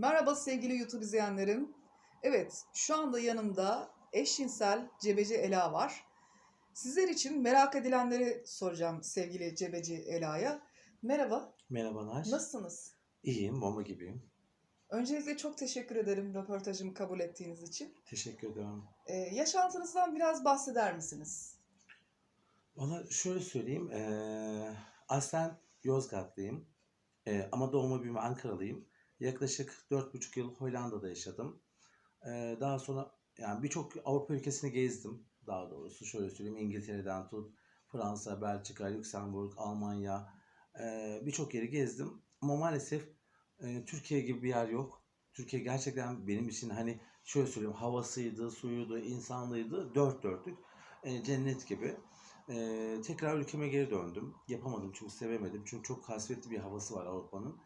Merhaba sevgili YouTube izleyenlerim. Evet, şu anda yanımda eşcinsel Cebeci Ela var. Sizler için merak edilenleri soracağım sevgili Cebeci Ela'ya. Merhaba, Merhabalar. nasılsınız? İyiyim, bomba gibiyim. Öncelikle çok teşekkür ederim röportajımı kabul ettiğiniz için. Teşekkür ederim. Ee, yaşantınızdan biraz bahseder misiniz? Valla şöyle söyleyeyim, eee aslen Yozgatlıyım Eee, ama doğma büyüme Ankaralıyım. Yaklaşık 4,5 yıl Hollanda'da yaşadım. Eee, daha sonra yani birçok Avrupa ülkesini gezdim daha doğrusu. Şöyle söyleyeyim, İngiltere'den tut, Fransa, Belçika, Lüksemburg, Almanya, eee, birçok yeri gezdim. Ama maalesef eee, Türkiye gibi bir yer yok. Türkiye gerçekten benim için hani şöyle söyleyeyim havasıydı, suyuydu, insanlıydı, dört dörtlük eee, cennet gibi. Eee, tekrar ülkeme geri döndüm. Yapamadım çünkü sevemedim. Çünkü çok kasvetli bir havası var Avrupa'nın.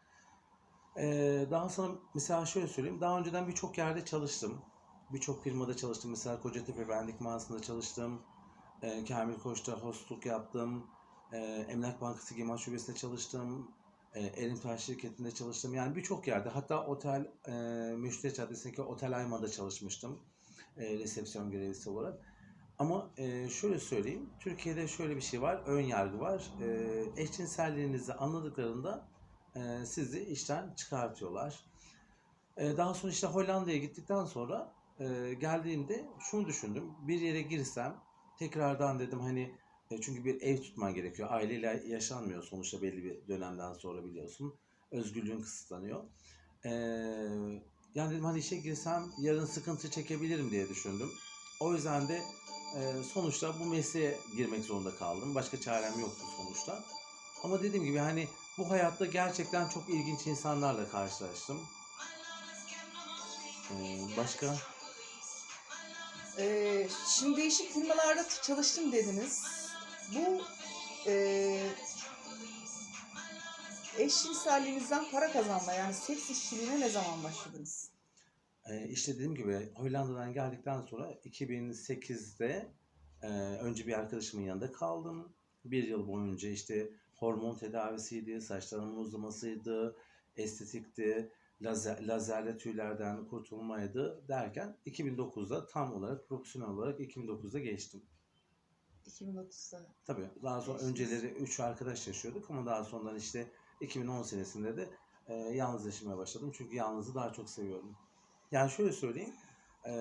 Eee, daha sonra mesela şöyle söyleyeyim. Daha önceden birçok yerde çalıştım. Birçok firmada çalıştım. Mesela Kocatepe Vendik Mağazası'nda çalıştım. Eee Kamil Koç'ta hostluk yaptım. Eee Emlak Bankası Gema Şubesi'nde çalıştım. Eee Erimtaş şirketinde çalıştım. Yani birçok yerde. Hatta otel, eee Müşteri Caddesi'ndeki Otel Ayma'da çalışmıştım. Eee resepsiyon görevlisi olarak. Ama eee, şöyle söyleyeyim, Türkiye'de şöyle bir şey var, ön yargı var. Eee eşcinselliğinizi anladıklarında eee, sizi işten çıkartıyorlar. Eee, daha sonra işte Hollanda'ya gittikten sonra eee, geldiğimde şunu düşündüm. Bir yere girsem tekrardan dedim hani e, çünkü bir ev tutman gerekiyor. Aileyle yaşanmıyor sonuçta belli bir dönemden sonra biliyorsun. Özgürlüğün kısıtlanıyor. Eee, yani dedim hani işe girsem yarın sıkıntı çekebilirim diye düşündüm. O yüzden de ee, sonuçta bu mesleğe girmek zorunda kaldım. Başka çarem yoktu sonuçta. Ama dediğim gibi hani bu hayatta gerçekten çok ilginç insanlarla karşılaştım. Ee, başka? Ee, şimdi değişik firmalarda çalıştım dediniz. Bu e, eşcinselliğinizden para kazanma yani seks işçiliğine ne zaman başladınız? Ee, işte dediğim gibi Hollanda'dan geldikten sonra 2008'de e, önce bir arkadaşımın yanında kaldım. Bir yıl boyunca işte hormon tedavisiydi, saçlarımın uzamasıydı, estetikti, lazer, lazerle tüylerden kurtulmaydı derken 2009'da tam olarak profesyonel olarak 2009'da geçtim. 2030'da. Tabii daha sonra Geçtiniz. önceleri 3 arkadaş yaşıyorduk ama daha sonradan işte 2010 senesinde de e, yalnız yaşamaya başladım. Çünkü yalnızı daha çok seviyorum. Yani şöyle söyleyeyim. e,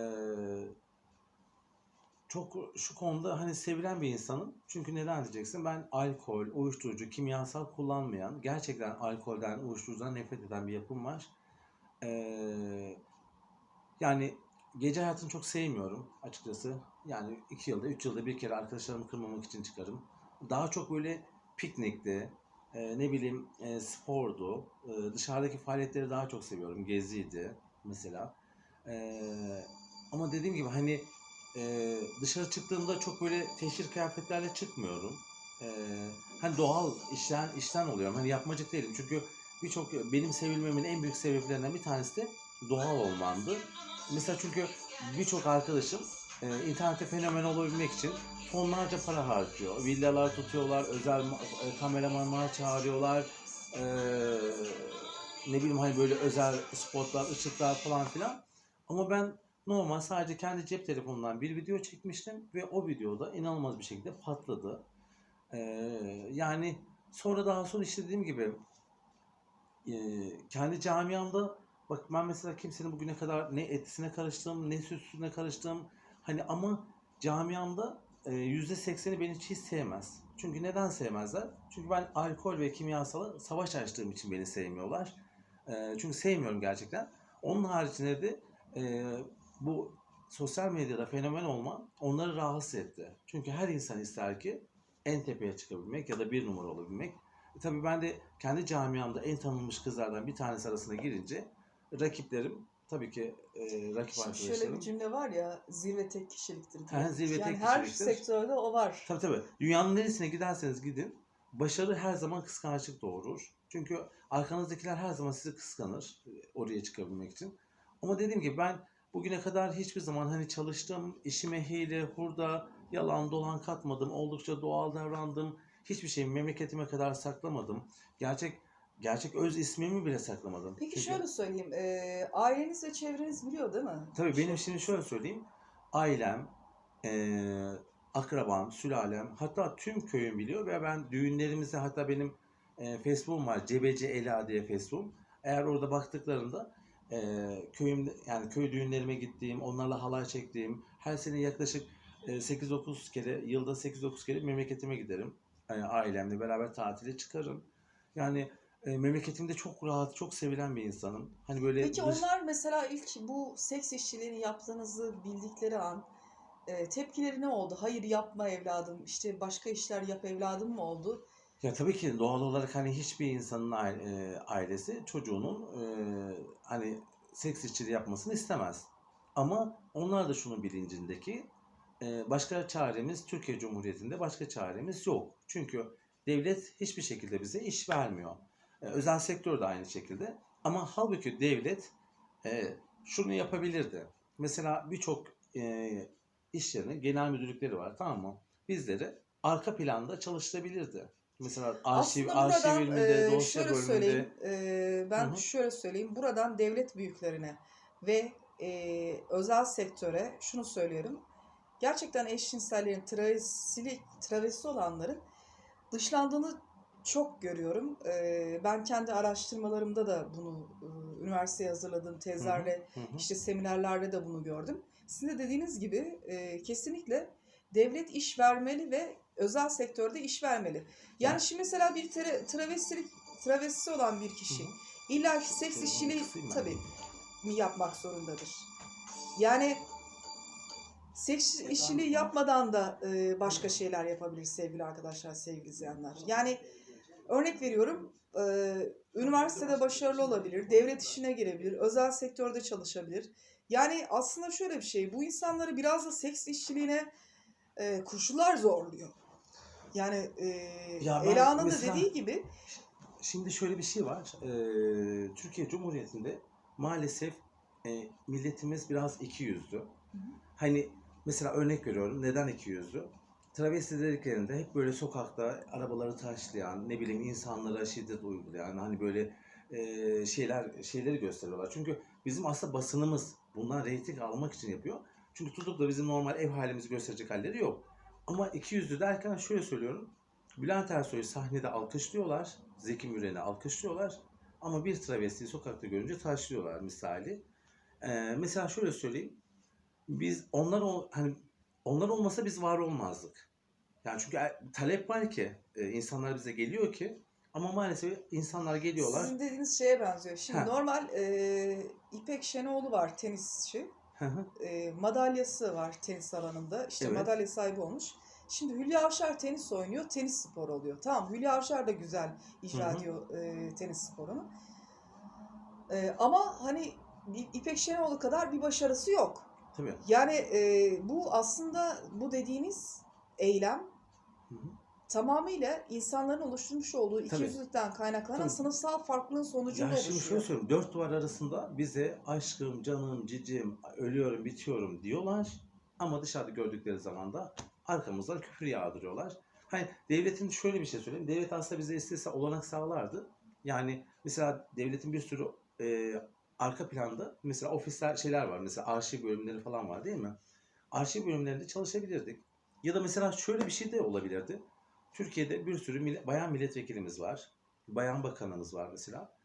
çok şu konuda hani sevilen bir insanım. Çünkü neden diyeceksin? Ben alkol, uyuşturucu, kimyasal kullanmayan, gerçekten alkolden, uyuşturucudan nefret eden bir yapım var. E, yani gece hayatını çok sevmiyorum açıkçası. Yani iki yılda, üç yılda bir kere arkadaşlarımı kırmamak için çıkarım. Daha çok böyle piknikti, e, ne bileyim e, spordu, e, dışarıdaki faaliyetleri daha çok seviyorum. Geziydi mesela. E, ama dediğim gibi hani e, dışarı çıktığımda çok böyle teşhir kıyafetlerle çıkmıyorum. E, hani doğal işten işten oluyorum. Hani yapmacık değilim. Çünkü birçok benim sevilmemin en büyük sebeplerinden bir tanesi de doğal olmamdı. Mesela çünkü birçok arkadaşım e, internette fenomen olabilmek için tonlarca para harcıyor. Villalar tutuyorlar, özel e, kameramanlar çağırıyorlar. E, ne bileyim hani böyle özel spotlar, ışıklar falan filan. Ama ben normal sadece kendi cep telefonundan bir video çekmiştim ve o videoda inanılmaz bir şekilde patladı. E, yani sonra daha sonra işte dediğim gibi e, kendi camiamda bak ben mesela kimsenin bugüne kadar ne etisine karıştım ne süsüne karıştım hani ama camiamda e, yüzde sekseni beni hiç sevmez. Çünkü neden sevmezler? Çünkü ben alkol ve kimyasala savaş açtığım için beni sevmiyorlar. E, çünkü sevmiyorum gerçekten. Onun haricinde de e, bu sosyal medyada fenomen olma onları rahatsız etti. Çünkü her insan ister ki en tepeye çıkabilmek ya da bir numara olabilmek. E, tabii ben de kendi camiamda en tanınmış kızlardan bir tanesi arasına girince rakiplerim tabii ki e, rakip Şimdi arkadaşlarım. şöyle bir cümle var ya zirve tek kişiliktir diye. Ha, zirve yani tek her kişiliktir. sektörde o var. Tabii tabii. Dünyanın neresine giderseniz gidin başarı her zaman kıskançlık doğurur. Çünkü arkanızdakiler her zaman sizi kıskanır e, oraya çıkabilmek için. Ama dediğim gibi ben bugüne kadar hiçbir zaman hani çalıştım, işime hile, hurda, yalan, dolan katmadım. Oldukça doğal davrandım. Hiçbir şeyi memleketime kadar saklamadım. Gerçek gerçek öz ismimi bile saklamadım. Peki Çünkü- şöyle söyleyeyim. e, aileniz ve çevreniz biliyor değil mi? Tabii benim şimdi şöyle söyleyeyim. Ailem, eee akrabam, sülalem, hatta tüm köyüm biliyor ve ben düğünlerimizde hatta benim eee Facebook'um var. Cebeci Ela diye Facebook'um. Eğer orada baktıklarında eee köyümde yani köy düğünlerime gittiğim, onlarla halay çektiğim, her sene yaklaşık eee, 8-9 kere, yılda 8-9 kere memleketime giderim. Eee, ailemle beraber tatile çıkarım. Yani eee, memleketimde çok rahat, çok sevilen bir insanım. Hani böyle Peki dış- onlar mesela ilk bu seks işçiliğini yaptığınızı bildikleri an e, tepkileri ne oldu? Hayır yapma evladım, işte başka işler yap evladım mı oldu? Ya tabii ki doğal olarak hani hiçbir insanın e, ailesi çocuğunun e, hani seks işçiliği yapmasını istemez. Ama onlar da şunun bilincindeki e, başka çaremiz Türkiye Cumhuriyeti'nde başka çaremiz yok. Çünkü devlet hiçbir şekilde bize iş vermiyor. Özel sektör de aynı şekilde. Ama halbuki devlet şunu yapabilirdi. Mesela birçok iş yerinin genel müdürlükleri var tamam mı? Bizleri arka planda çalıştırabilirdi. Mesela arşiv, Aslında arşiv buradan bölümünde, e, dosya şöyle bölümünde. söyleyeyim, e, ben Hı hı. şöyle söyleyeyim, buradan devlet büyüklerine ve e, özel sektöre şunu söylüyorum. Gerçekten eşcinsellerin travesili, travesti olanların dışlandığını çok görüyorum. E, ben kendi araştırmalarımda da bunu e, üniversiteye hazırladığım tezlerle Hı hı. işte seminerlerde de bunu gördüm. Sizin de dediğiniz gibi e, kesinlikle devlet iş vermeli ve özel sektörde iş vermeli. Yani Ya. şimdi mesela bir tra- travestilik travesti olan bir kişi illa ki seks kısayım ben. tabii mi yapmak zorundadır. Yani seks işçiliği yapmadan da e, başka şeyler yapabilir sevgili arkadaşlar, sevgili izleyenler. Yani örnek veriyorum, e, üniversitede başarılı olabilir, devlet işine girebilir, özel sektörde çalışabilir. Yani aslında şöyle bir şey, bu insanları biraz da seks işçiliğine e, koşullar zorluyor. Yani e, Ya Ela'nın da dediği gibi Şimdi şöyle bir şey var. Ee, Türkiye Cumhuriyeti'nde maalesef e, milletimiz biraz iki yüzlü. Hani mesela örnek veriyorum. Neden iki yüzlü? Travesti dediklerinde hep böyle sokakta arabaları taşlayan, ne bileyim insanlara şiddet uygulayan, hani böyle e, şeyler şeyleri gösteriyorlar. Çünkü bizim aslında basınımız bundan reyting almak için yapıyor. Çünkü tutup da bizim normal ev halimizi gösterecek halleri yok. Ama iki yüzlü derken şöyle söylüyorum. Bülent Ersoy'u sahnede alkışlıyorlar. Zeki Müren'i alkışlıyorlar. Ama bir travestiyi sokakta görünce taşlıyorlar misali. Ee, mesela şöyle söyleyeyim. Biz onlar ol, hani onlar olmasa biz var olmazdık. Yani çünkü e- talep var ki e, insanlar bize geliyor ki ama maalesef insanlar geliyorlar. sizin dediğiniz şeye benziyor. Şimdi Ha. normal e, İpek Şenoğlu var tenisçi. E, madalyası var tenis alanında. İşte Evet. madalya sahibi olmuş. Şimdi Hülya Avşar tenis oynuyor, tenis spor oluyor. Tamam Hülya Avşar da güzel icra ediyor e, tenis sporunu. E, ama hani İpek Şenoğlu kadar bir başarısı yok. tabii. Yani e, bu aslında bu dediğiniz eylem Hı hı. Tamamıyla insanların oluşturmuş olduğu ikiyüzlülükten kaynaklanan Tabii. sınıfsal farklılığın sonucunda Ya şimdi oluşuyor. söyleyeyim. Dört duvar arasında bize aşkım, canım, cicim, ölüyorum, bitiyorum diyorlar. Ama dışarıda gördükleri zaman da arkamızdan küfür yağdırıyorlar. Hani devletin şöyle bir şey söyleyeyim. Devlet aslında bize istese olanak sağlardı. Yani mesela devletin bir sürü e, arka planda mesela ofisler şeyler var. Mesela arşiv bölümleri falan var değil mi? Arşiv bölümlerinde çalışabilirdik. Ya da mesela şöyle bir şey de olabilirdi. Türkiye'de bir sürü mille- bayan milletvekilimiz var. Bayan bakanımız var mesela.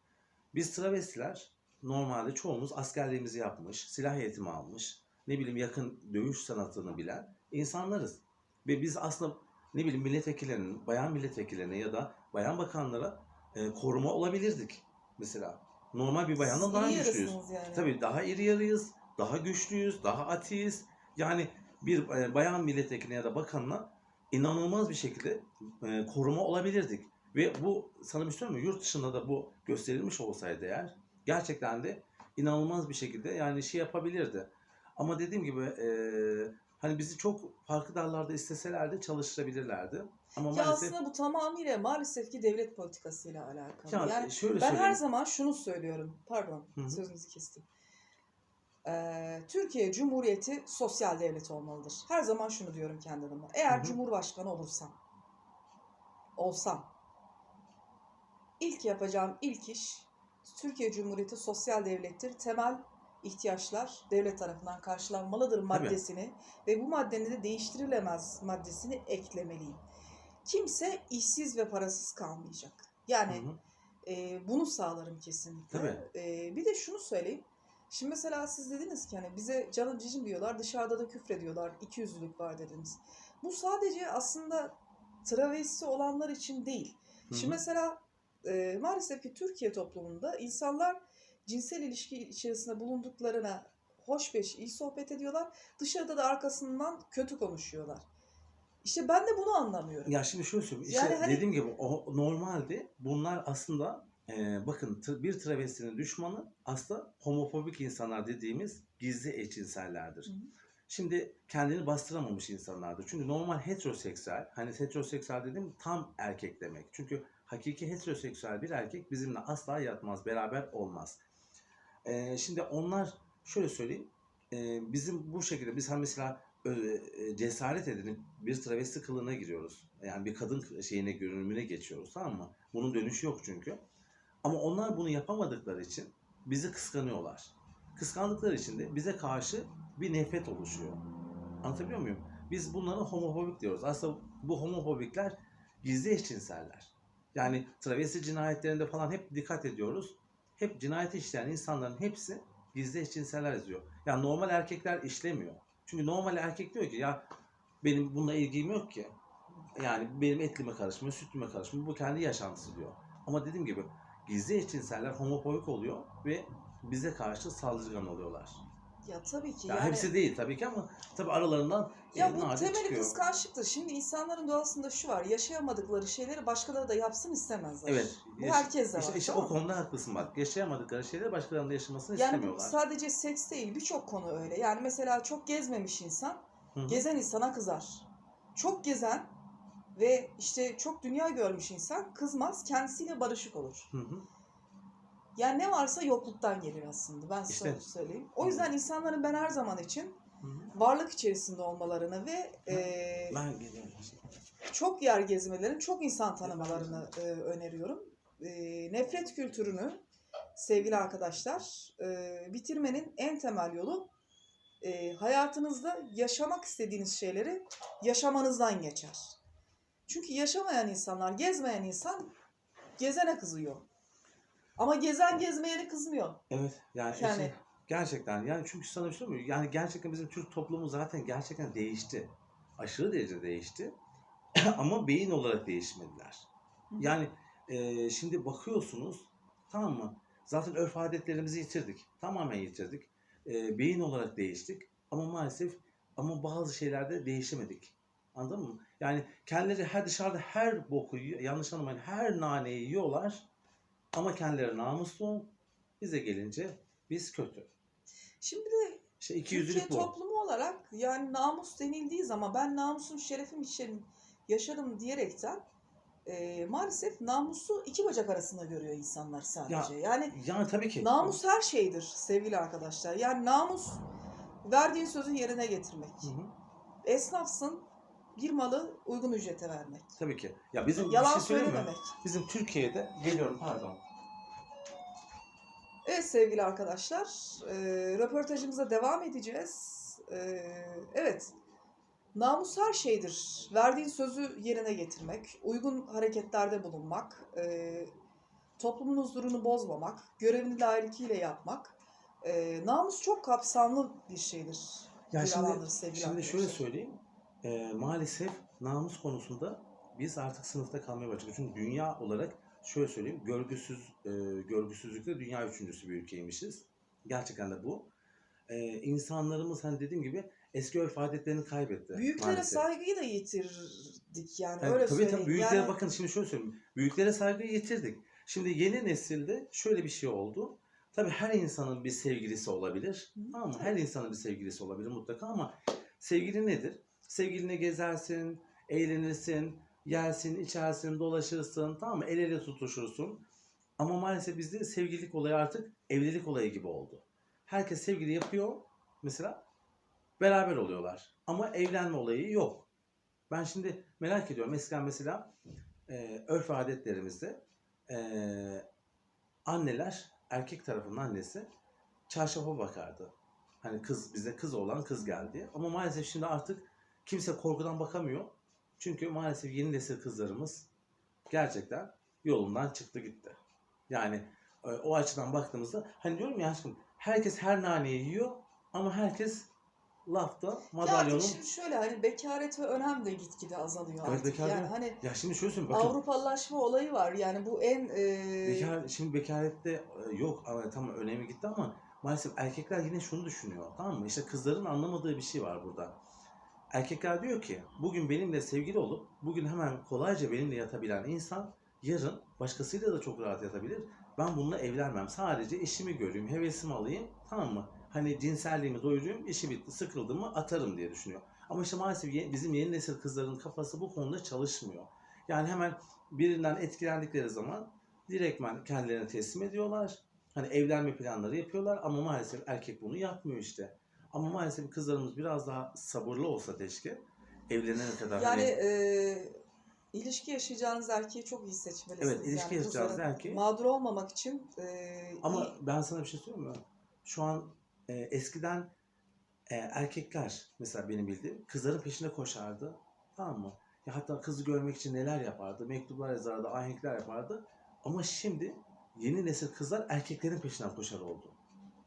Biz travestiler normalde çoğumuz askerliğimizi yapmış, silah eğitimi almış, ne bileyim yakın dövüş sanatını bilen insanlarız. Ve biz aslında ne bileyim milletvekillerinin, bayan milletvekillerine ya da bayan bakanlara e, koruma olabilirdik mesela. Normal bir bayandan daha güçlüyüz. yani. Tabii daha iri yarıyız, daha güçlüyüz, daha atiyiz. Yani bir e, bayan milletvekiline ya da bakanına inanılmaz bir şekilde e, koruma olabilirdik. Ve bu sana bir şey söyleyeyim mi? Yurt dışında da bu gösterilmiş olsaydı eğer gerçekten de inanılmaz bir şekilde yani şey yapabilirdi. Ama dediğim gibi e, hani bizi çok farklı dallarda isteselerdi çalıştırabilirlerdi. Ama Ya maalesef aslında bu tamamıyla maalesef ki devlet politikasıyla alakalı. Ya yani şöyle ben her söyleyeyim. zaman şunu söylüyorum. Pardon, Hı hı. sözünüzü kestim. Türkiye Cumhuriyeti sosyal devlet olmalıdır. Her zaman şunu diyorum kendi adıma. Eğer Hı hı. Cumhurbaşkanı olursam, olsam, ilk yapacağım ilk iş Türkiye Cumhuriyeti sosyal devlettir. Temel ihtiyaçlar devlet tarafından karşılanmalıdır maddesini ve bu maddenin de değiştirilemez maddesini eklemeliyim. Kimse işsiz ve parasız kalmayacak. Yani Hı hı. e, bunu sağlarım kesinlikle. Tabii. E, bir de şunu söyleyeyim. Şimdi mesela siz dediniz ki hani bize canım cicim diyorlar dışarıda da küfrediyorlar. İki yüzlülük var dediniz. Bu sadece aslında travesti olanlar için değil. Hı Şimdi mesela e, maalesef ki Türkiye toplumunda insanlar cinsel ilişki içerisinde bulunduklarına hoş beş iyi sohbet ediyorlar. Dışarıda da arkasından kötü konuşuyorlar. İşte ben de bunu anlamıyorum. Ya şimdi şöyle söyleyeyim. İşte Yani hani- dediğim gibi o normalde bunlar aslında e, bakın bir travestinin düşmanı aslında homofobik insanlar dediğimiz gizli eşcinsellerdir. Hı hı. Şimdi kendini bastıramamış insanlardır. Çünkü normal heteroseksüel, hani heteroseksüel dediğim tam erkek demek. Çünkü hakiki heteroseksüel bir erkek bizimle asla yatmaz, beraber olmaz. E, şimdi onlar şöyle söyleyeyim, e, bizim bu şekilde biz hani mesela ö- e, cesaret edinip bir travesti kılığına giriyoruz. Yani bir kadın şeyine görünümüne geçiyoruz tamam mı? Bunun dönüşü yok çünkü. Ama onlar bunu yapamadıkları için bizi kıskanıyorlar. Kıskandıkları için de bize karşı bir nefret oluşuyor. Anlatabiliyor muyum? Biz bunlara homofobik diyoruz. Aslında bu homofobikler gizli eşcinseller. Yani travesti cinayetlerinde falan hep dikkat ediyoruz. Hep cinayet işleyen insanların hepsi gizli eşcinseller yazıyor. Yani normal erkekler işlemiyor. Çünkü normal erkek diyor ki ya benim bununla ilgim yok ki. Yani benim etlime karışmıyor, sütlüme karışmıyor. Bu kendi yaşantısı diyor. Ama dediğim gibi gizli eşcinseller homofobik oluyor ve bize karşı saldırgan oluyorlar. Ya tabii ki Ya yani hepsi değil tabii ki ama tabii aralarından ya bu temeli çıkıyor. kıskançlıktır. Şimdi insanların doğasında şu var. Yaşayamadıkları şeyleri başkaları da yapsın istemezler. Evet. Bu yaş- herkes de var. İşte, işte tamam o konuda haklısın bak. Yaşayamadıkları şeyleri başkalarının da yaşamasını Yani istemiyorlar. sadece seks değil birçok konu öyle. Yani mesela çok gezmemiş insan Hı hı. gezen insana kızar. Çok gezen ve işte çok dünya görmüş insan kızmaz kendisiyle barışık olur. Hı hı. Yani ne varsa yokluktan gelir aslında ben size İşte. söyleyeyim. O yüzden insanların ben her zaman için Hı varlık içerisinde olmalarını ve Ben geliyorum. çok yer gezmelerini, çok insan tanımalarını e, öneriyorum. E, nefret kültürünü sevgili arkadaşlar e, bitirmenin en temel yolu e, hayatınızda yaşamak istediğiniz şeyleri yaşamanızdan geçer. Çünkü yaşamayan insanlar, gezmeyen insan gezene kızıyor. Ama gezen gezmeyene kızmıyor. Evet yani, Yani- işte gerçekten yani çünkü sana bir şey mi? Yani gerçekten bizim Türk toplumu zaten gerçekten değişti. Aşırı derecede değişti. Ama beyin olarak değişmediler. Yani e, şimdi bakıyorsunuz tamam mı? Zaten örf adetlerimizi yitirdik. Tamamen yitirdik. E, beyin olarak değiştik. Ama maalesef ama bazı şeylerde değişemedik. Anladın mı? Yani kendileri her dışarıda her boku. Yanlış anlamayın. Her naneyi yiyorlar. Ama kendileri namuslu. Bize gelince biz kötü. Şimdi de İşte iki Türkiye bu. toplumu olarak yani namus denildiği zaman ben namusun şerefim için yaşarım diyerekten e, maalesef namusu iki bacak arasında görüyor insanlar sadece. yani Yani tabii ki. namus her şeydir sevgili arkadaşlar. Yani namus verdiğin sözü yerine getirmek. Hı hı. Esnafsın bir malı uygun ücrete vermek. Tabii ki. Ya bizim bir Yalan şey söyleyeyim mi? söylememek. Bizim Türkiye'de geliyorum pardon. Evet sevgili arkadaşlar, e, röportajımıza devam edeceğiz. E, evet, namus her şeydir. Verdiğin sözü yerine getirmek, uygun hareketlerde bulunmak, e, toplumun huzurunu bozmamak, görevini layıkıyla yapmak. E, namus çok kapsamlı bir şeydir. Ya bir şimdi, şimdi arkadaşlar. şöyle söyleyeyim. Ee, maalesef namus konusunda biz artık sınıfta kalmaya başladık. Çünkü dünya olarak şöyle söyleyeyim. Görgüsüz, e, görgüsüzlükte dünya üçüncüsü bir ülkeymişiz. Gerçekten de bu. Ee, insanlarımız hani dediğim gibi eski örf adetlerini kaybetti. Büyüklere maalesef. saygıyı da yitirdik yani Yani öyle tabii söyleyeyim. tabii büyüklere Yani- bakın şimdi şöyle söyleyeyim. Büyüklere saygıyı yitirdik. Şimdi yeni nesilde şöyle bir şey oldu. Tabii her insanın bir sevgilisi olabilir. Hı, Tamam mı? Her insanın bir sevgilisi olabilir mutlaka ama sevgili nedir? Sevgiline gezersin, eğlenirsin, yersin, içersin, dolaşırsın, tamam mı? El ele tutuşursun. Ama maalesef bizde sevgililik olayı artık evlilik olayı gibi oldu. Herkes sevgili yapıyor mesela beraber oluyorlar. Ama evlenme olayı yok. Ben şimdi merak ediyorum. Eskiden mesela e, örf adetlerimizde Ee, anneler, erkek tarafının annesi çarşafa bakardı. Hani kız bize kız olan kız geldi. Ama maalesef şimdi artık kimse korkudan bakamıyor. Çünkü maalesef yeni nesil kızlarımız gerçekten yolundan çıktı gitti. Yani e, o açıdan baktığımızda hani diyorum ya aşkım herkes her naneyi yiyor ama herkes lafta Ya madalyonun şimdi şöyle hani bekaret ve önem de gitgide azalıyor Evet, artık. bekaret yani hani ya şimdi şöyle söyleyeyim bakın Avrupalılaşma olayı var. Yani bu en e, bekar, şimdi bekarette e, yok ama tamam önemi gitti ama maalesef erkekler yine şunu düşünüyor tamam mı? İşte kızların anlamadığı bir şey var burada. Erkekler diyor ki bugün benimle sevgili olup bugün hemen kolayca benimle yatabilen insan yarın başkasıyla da çok rahat yatabilir. Ben bununla evlenmem. Sadece işimi göreyim, hevesimi alayım tamam mı? Hani cinselliğimi doyurayım, işi bitti, sıkıldım mı atarım diye düşünüyor. Ama işte maalesef bizim yeni nesil kızların kafası bu konuda çalışmıyor. Yani hemen birinden etkilendikleri zaman direktmen kendilerini teslim ediyorlar. Hani evlenme planları yapıyorlar ama maalesef erkek bunu yapmıyor işte. Ama maalesef kızlarımız biraz daha sabırlı olsa keşke evlenene kadar yani hani e, ilişki yaşayacağınız erkeği çok iyi seçmelisiniz. Evet, ilişki yani yaşayacağınız erkeği- Mağdur olmamak için e, ama iyi- ben sana bir şey söyleyeyim mi? Şu an e, eskiden e, erkekler mesela benim bildiğim kızların peşinde koşardı. Tamam mı? Ya hatta kızı görmek için neler yapardı? Mektuplar yazardı, ahenkler yapardı. Ama şimdi yeni nesil kızlar erkeklerin peşinden koşar oldu.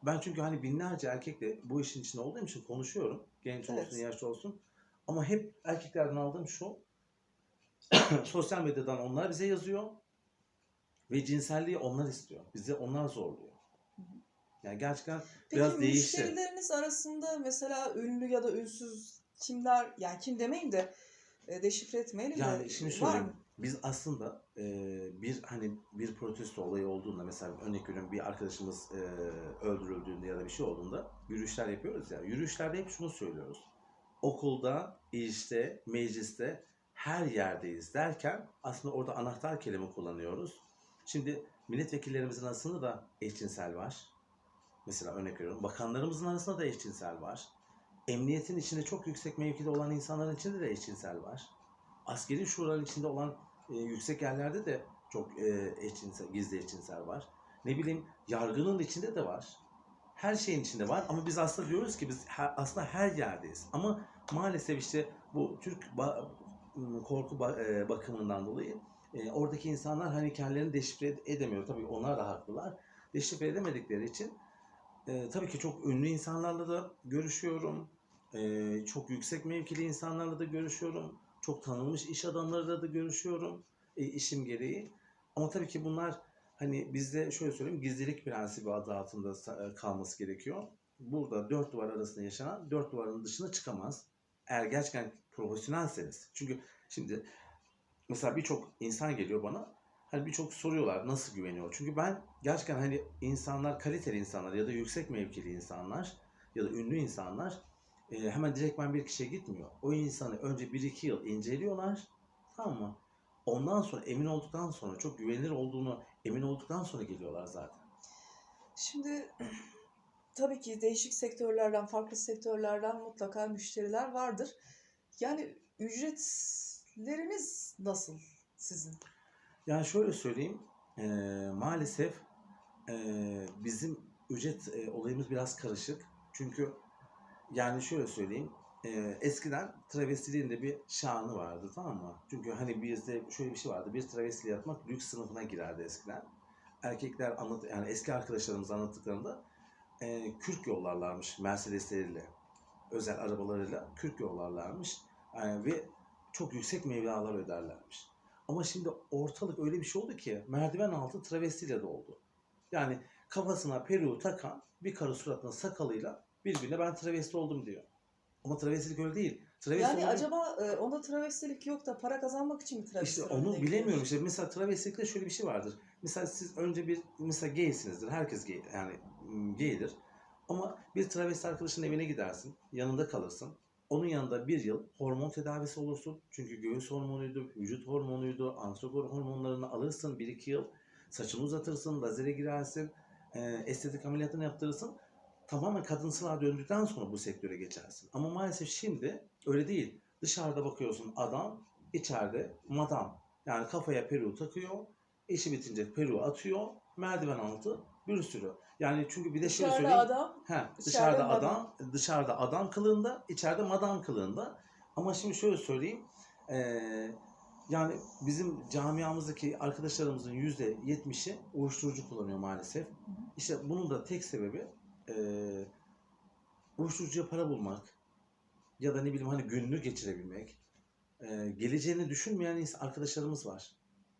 Ben çünkü hani binlerce erkekle bu işin içinde olduğum için konuşuyorum. Genç olsun, Evet. yaşlı olsun. Ama hep erkeklerden aldığım şu. sosyal medyadan onlar bize yazıyor. Ve cinselliği onlar istiyor. Bizi onlar zorluyor. Yani gerçekten Peki biraz değişti. müşterileriniz arasında mesela ünlü ya da ünsüz kimler yani kim demeyeyim de e, deşifre etmeyelim Yani de şimdi var söyleyeyim. mı? Biz aslında e, bir hani bir protesto olayı olduğunda mesela örnek veriyorum bir arkadaşımız e, öldürüldüğünde ya da bir şey olduğunda yürüyüşler yapıyoruz ya. Yürüyüşlerde hep şunu söylüyoruz. Okulda, işte, mecliste her yerdeyiz derken aslında orada anahtar kelime kullanıyoruz. Şimdi milletvekillerimizin arasında da eşcinsel var. Mesela örnek veriyorum. Bakanlarımızın arasında da eşcinsel var. Emniyetin içinde çok yüksek mevkide olan insanların içinde de eşcinsel var. Askeri şuranın içinde olan e, yüksek yerlerde de çok e, eşcinsel, gizli eşcinsel var. Ne bileyim yargının içinde de var. Her şeyin içinde var ama biz aslında diyoruz ki biz her- aslında her yerdeyiz. Ama maalesef işte bu Türk ba- m, korku ba- e, bakımından dolayı e, oradaki insanlar hani kendilerini deşifre ed- edemiyor. Tabii onlar da haklılar. Deşifre edemedikleri için e, tabii ki çok ünlü insanlarla da görüşüyorum. E, çok yüksek mevkili insanlarla da görüşüyorum. Çok tanınmış iş adamlarıyla da görüşüyorum e, işim gereği. Ama tabii ki bunlar hani bizde şöyle söyleyeyim gizlilik prensibi adı altında e, kalması gerekiyor. Burada dört duvar arasında yaşanan dört duvarın dışına çıkamaz. Eğer gerçekten profesyonelseniz. Çünkü şimdi mesela birçok insan geliyor bana. Hani birçok soruyorlar nasıl güveniyor. Çünkü ben gerçekten hani insanlar kaliteli insanlar ya da yüksek mevkili insanlar ya da ünlü insanlar e, hemen direktmen bir kişiye gitmiyor. O insanı önce 1-2 yıl inceliyorlar. Tamam mı? Ondan sonra emin olduktan sonra çok güvenilir olduğunu emin olduktan sonra geliyorlar zaten. Şimdi tabii ki değişik sektörlerden, farklı sektörlerden mutlaka müşteriler vardır. Yani ücretleriniz nasıl sizin? Yani şöyle söyleyeyim, e, maalesef e, bizim ücret e, olayımız biraz karışık. Çünkü yani şöyle söyleyeyim, e, eskiden travestiliğin de bir şanı vardı tamam mı? Çünkü hani bizde şöyle bir şey vardı, bir travestiyle yatmak lüks sınıfına girerdi eskiden. Erkekler anlat, yani eski arkadaşlarımız anlattıklarında e, kürk yollarlarmış Mercedesleriyle, özel arabalarıyla kürk yollarlarmış E, ve çok yüksek mevlalar öderlermiş. Ama şimdi ortalık öyle bir şey oldu ki merdiven altı travestiyle doldu. Yani kafasına peruğu takan bir karı suratına sakalıyla birbirine ben travesti oldum diyor. Ama travestilik öyle değil. Travesti Yani oldum- acaba e, onda travestilik yok da para kazanmak için mi travesti? işte onu bilemiyorum işte. Mesela travestilikte şöyle bir şey vardır. Mesela siz önce bir mesela gaysinizdir. Herkes gay yani gaydir. Ama bir travesti arkadaşın evine gidersin. Yanında kalırsın. Onun yanında bir yıl hormon tedavisi olursun. Çünkü göğüs hormonuydu, vücut hormonuydu, antragor hormonlarını alırsın bir iki yıl. Saçını uzatırsın, lazere girersin, e, estetik ameliyatını yaptırırsın. Tamamen kadınsılığa döndükten sonra bu sektöre geçersin. Ama maalesef şimdi öyle değil. Dışarıda bakıyorsun adam, içeride madam. Yani kafaya peruğu takıyor, işi bitince Peru atıyor. Merdiven altı bir sürü. Yani çünkü bir de şöyle Dışarıda söyleyeyim. adam, He, İçeride dışarıda madam. adam, dışarıda adam kılığında, içeride madam kılığında. Ama şimdi şöyle söyleyeyim. eee, yani bizim camiamızdaki arkadaşlarımızın yüzde yetmişi uyuşturucu kullanıyor maalesef. İşte bunun da tek sebebi eee uyuşturucuya para bulmak ya da ne bileyim hani gününü geçirebilmek. Eee, geleceğini düşünmeyen arkadaşlarımız var.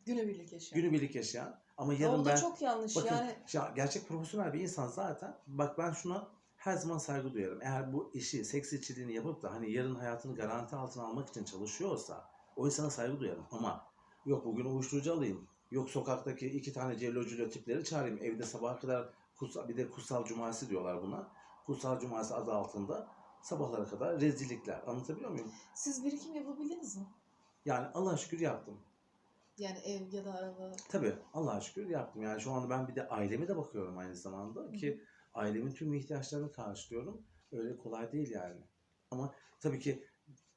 günübirlik yaşayan. Günübirlik yaşayan. Ama Ya yarın ben çok yanlış Bakın yani. ya gerçek profesyonel bir insan zaten bak ben şuna her zaman saygı duyarım. Eğer bu işi seks işçiliğini yapıp da hani yarın hayatını garanti altına almak için çalışıyorsa o insana saygı duyarım. Ama yok bugün uyuşturucu alayım. Yok sokaktaki iki tane cellocilo tipleri çağırayım. Evde sabaha kadar kutsal, bir de kutsal cumartesi diyorlar buna. Kutsal cumartesi adı altında sabahlara kadar rezillikler. Anlatabiliyor muyum? Siz birikim yapabildiniz mi? Yani Allah'a şükür yaptım. Yani ev ya da araba. Tabii Allah'a şükür yaptım. Yani şu anda ben bir de aileme de bakıyorum aynı zamanda ki ailemin tüm ihtiyaçlarını karşılıyorum. Öyle kolay değil yani. Ama tabii ki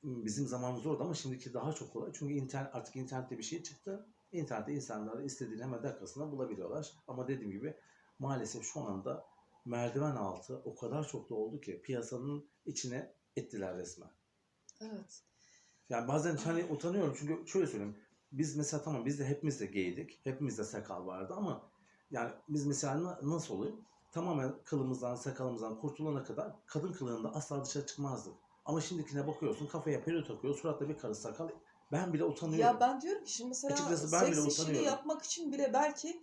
bizim zamanımız zordu ama şimdiki daha çok kolay. Çünkü internet, artık internette bir şey çıktı. İnternette insanlar istediğini hemen dakikasında bulabiliyorlar. Ama dediğim gibi maalesef şu anda merdiven altı o kadar çok doldu ki piyasanın içine ettiler resmen. Evet. Yani bazen hani utanıyorum çünkü şöyle söyleyeyim. Biz mesela tamam biz de hepimiz de geydik. Hepimizde sakal vardı ama yani biz mesela na- nasıl oluyor? Tamamen kılımızdan, sakalımızdan kurtulana kadar kadın kılığında asla dışarı çıkmazdık. Ama şimdikine bakıyorsun kafaya peri takıyor, suratta bir karı sakal. Ben bile utanıyorum. Ya ben diyorum ki şimdi mesela Açıkçası ben seks bile işini utanıyorum. yapmak için bile belki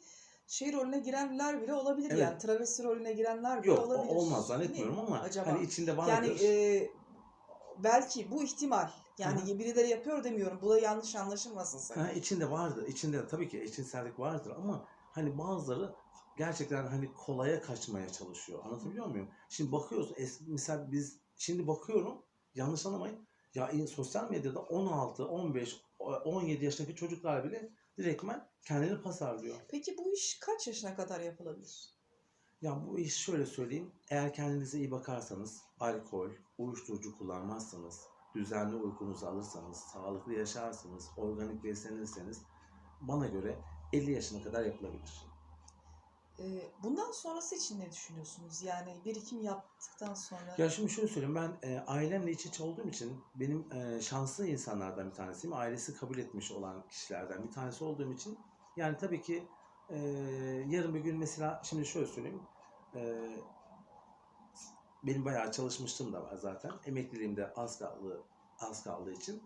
şey rolüne girenler bile olabilir Evet. yani. Travesti rolüne girenler bile Yok olabilir. olmaz zannetmiyorum ama acaba? hani içinde vardır. Yani e, belki bu ihtimal. Yani birileri yapıyor demiyorum. Bu da yanlış anlaşılmasın sakın. Ha, içinde vardır. İçinde tabii ki eşcinsellik vardır ama hani bazıları gerçekten hani kolaya kaçmaya çalışıyor. Anlatabiliyor muyum? Şimdi bakıyoruz eski mesela biz şimdi bakıyorum yanlış anlamayın. Ya sosyal medyada 16, 15, 17 yaşındaki çocuklar bile direktmen kendini pasarlıyor. Peki bu iş kaç yaşına kadar yapılabilir? Ya bu iş şöyle söyleyeyim. Eğer kendinize iyi bakarsanız, alkol, uyuşturucu kullanmazsanız, düzenli uykunuzu alırsanız, sağlıklı yaşarsanız, organik beslenirseniz bana göre 50 yaşına kadar yapılabilir. Bundan sonrası için ne düşünüyorsunuz? Yani birikim yaptıktan sonra. Ya şimdi şöyle söyleyeyim ben e, ailemle iç içe olduğum için benim e, şanslı insanlardan bir tanesiyim. Ailesi kabul etmiş olan kişilerden bir tanesi olduğum için yani tabii ki e, yarın bir gün mesela şimdi şöyle söyleyeyim e, benim bayağı çalışmıştım da var zaten. Emekliliğimde az kaldığı, az kaldığı için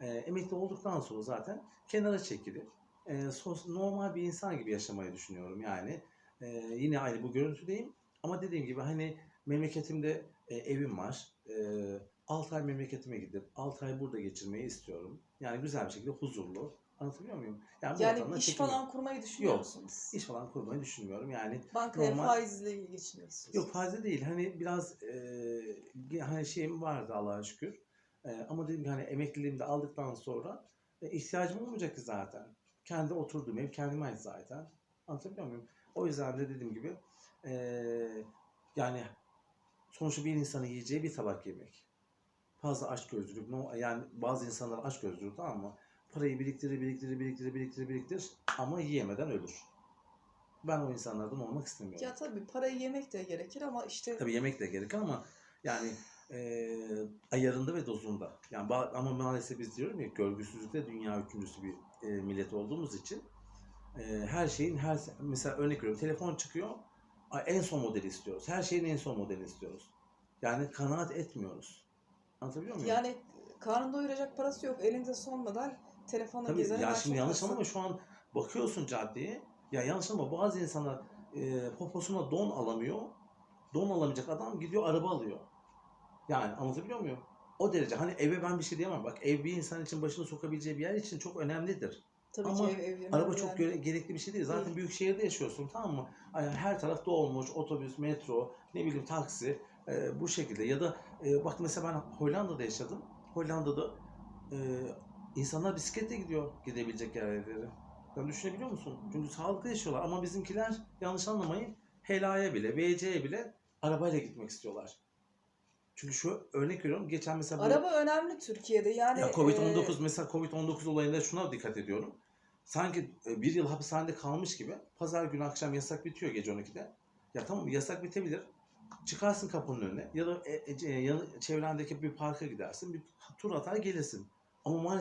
e, emekli olduktan sonra zaten kenara çekilip e, normal bir insan gibi yaşamayı düşünüyorum yani. E, yine aynı bu görüntüdeyim ama dediğim gibi hani memleketimde e, evim var. E, 6 ay memleketime gidip 6 ay burada geçirmeyi istiyorum. Yani güzel bir şekilde huzurlu. Anlatabiliyor muyum? Yani, yani iş çekinmiyorum. falan kurmayı düşünüyor Yok. musunuz? İş falan kurmayı düşünmüyorum. Yani Bankaya normal- faizle geçiniyorsunuz. Yok fazla değil. Hani biraz e, hani şeyim vardı Allah'a şükür. E, ama dedim ki hani emekliliğimi de aldıktan sonra e, ihtiyacım olmayacak ki zaten. Kendi oturduğum ev kendime ait zaten. Anlatabiliyor muyum? O yüzden de dediğim gibi e, yani sonuçta bir insanın yiyeceği bir tabak yemek. Fazla aç gözlülük. No, yani bazı insanlar aç gözlülük tamam mı? Parayı biriktirir, biriktirir, biriktirir, biriktirir, biriktirir ama yiyemeden ölür. Ben o insanlardan olmak istemiyorum. Ya tabii parayı yemek de gerekir ama işte Tabii yemek de gerekir ama yani eee ayarında ve dozunda. Yani ama maalesef biz diyorum ya görgüsüzlükte dünya üçüncüsü bir eee, millet olduğumuz için eee, her şeyin her mesela örnek veriyorum telefon çıkıyor "Ay, en son modeli istiyoruz. Her şeyin en son modeli istiyoruz. Yani kanaat etmiyoruz. Anlatabiliyor muyum? yani karnını doyuracak parası yok. Elinde son model telefona Tabii gezen ya şimdi çok yanlış anlama şu an bakıyorsun caddeye ya yanlış ama bazı insanlar e, poposuna don alamıyor. Don alamayacak adam gidiyor araba alıyor. Yani anlatabiliyor muyum? O derece. Hani eve ben bir şey diyemem. Bak ev bir insan için başını sokabileceği bir yer için çok önemlidir. Tabii Ama ki ev, ev Araba yani. çok göre- gerekli bir şey değil. Zaten büyük şehirde yaşıyorsun tamam mı? Yani her taraf dolmuş, otobüs, metro, ne bileyim taksi e, bu şekilde. Ya da e, bak mesela ben Hollanda'da yaşadım. Hollanda'da e, insanlar bisikletle gidiyor gidebilecek yerlere. Sen düşünebiliyor musun? Çünkü sağlıklı yaşıyorlar ama bizimkiler yanlış anlamayın helaya bile, VC'ye bile arabayla gitmek istiyorlar. Çünkü şu örnek veriyorum. Geçen mesela bu Araba önemli Türkiye'de. Yani ya Covid-19 e, mesela Covid-19 olayında şuna dikkat ediyorum. Sanki e, bir yıl hapishanede kalmış gibi pazar günü akşam yasak bitiyor gece 12'de. Ya tamam yasak bitebilir. Çıkarsın kapının önüne ya da e, e, çevrendeki bir parka gidersin bir tur atar gelirsin. Ama maalesef